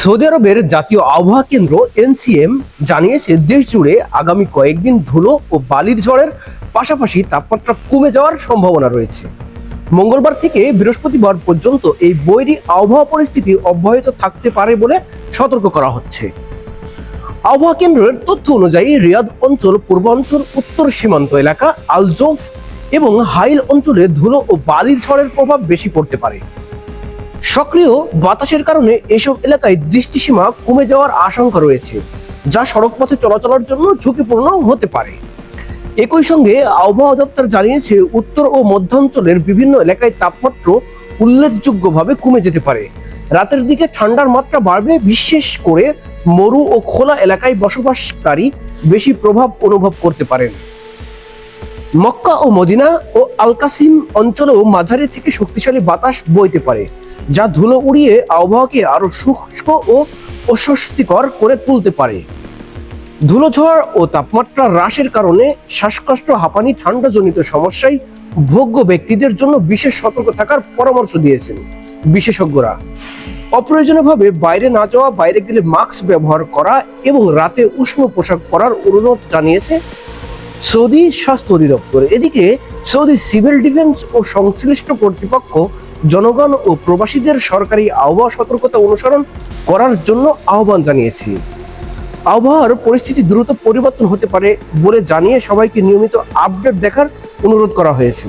Saudi আরবের জাতীয় আবহাওয়া কেন্দ্র এনসিএম জানিয়েছে দেশ জুড়ে আগামী কয়েকদিন ধুলো ও বালির ঝড়ের পাশাপাশি তাপমাত্রা কমে যাওয়ার সম্ভাবনা রয়েছে। মঙ্গলবার থেকে বৃহস্পতিবার পর্যন্ত এই বৈরী আবহাওয়া পরিস্থিতি অব্যাহত থাকতে পারে বলে সতর্ক করা হচ্ছে। আবহাওয়া কেন্দ্রের তথ্য অনুযায়ী রিয়াদ অঞ্চল, পূর্বাঞ্চল, উত্তর সীমান্ত এলাকা আলজোফ এবং হাইল অঞ্চলে ধুলো ও বালির ঝড়ের প্রভাব বেশি পড়তে পারে। সক্রিয় বাতাসের কারণে এসব এলাকায় দৃষ্টিসীমা কমে যাওয়ার আশঙ্কা রয়েছে, যা সড়ক পথে চলাচলের জন্য ঝুঁকিপূর্ণ হতে পারে। একই সঙ্গে আবহাওয়া দপ্তর জানিয়েছে, উত্তর ও মধ্যাঞ্চলের বিভিন্ন এলাকায় তাপমাত্রা উল্লেখযোগ্যভাবে কমে যেতে পারে। রাতের দিকে ঠান্ডার মাত্রা বাড়বে, বিশেষ করে মরু ও খোলা এলাকায় বসবাসকারী বেশি প্রভাব অনুভব করতে পারেন। মক্কা ও মদিনা ও আলকাসিম অঞ্চলেও মাঝারি থেকে শক্তিশালী বাতাস বইতে পারে, যা ধুলো উড়িয়ে আবহাওয়াকে আরও শুষ্ক ও অস্বস্তিকর করে তুলতে পারে। ধুলোঝড় ও তাপমাত্রা হ্রাসের কারণে শ্বাসকষ্ট, হাঁপানি, ঠান্ডাজনিত সমস্যায় ভোগ্য ব্যক্তিদের জন্য বিশেষ সতর্ক থাকার পরামর্শ দিয়েছেন বিশেষজ্ঞরা। অপ্রয়োজনীয়ভাবে বাইরে না যাওয়া, বাইরে গেলে মাস্ক ব্যবহার করা এবং রাতে উষ্ণ পোশাক পরার অনুরোধ জানিয়েছে সৌদি স্বাস্থ্য অধিদপ্তর। এদিকে সৌদি সিভিল ডিফেন্স ও সংশ্লিষ্ট কর্তৃপক্ষ জনগণ ও প্রবাসীদের সরকারি আবহাওয়া সতর্কতা অনুসরণ করার জন্য আহ্বান জানিয়েছে। আবহাওয়ার পরিস্থিতি দ্রুত পরিবর্তন হতে পারে বলে জানিয়ে সবাইকে নিয়মিত আপডেট দেখার অনুরোধ করা হয়েছে।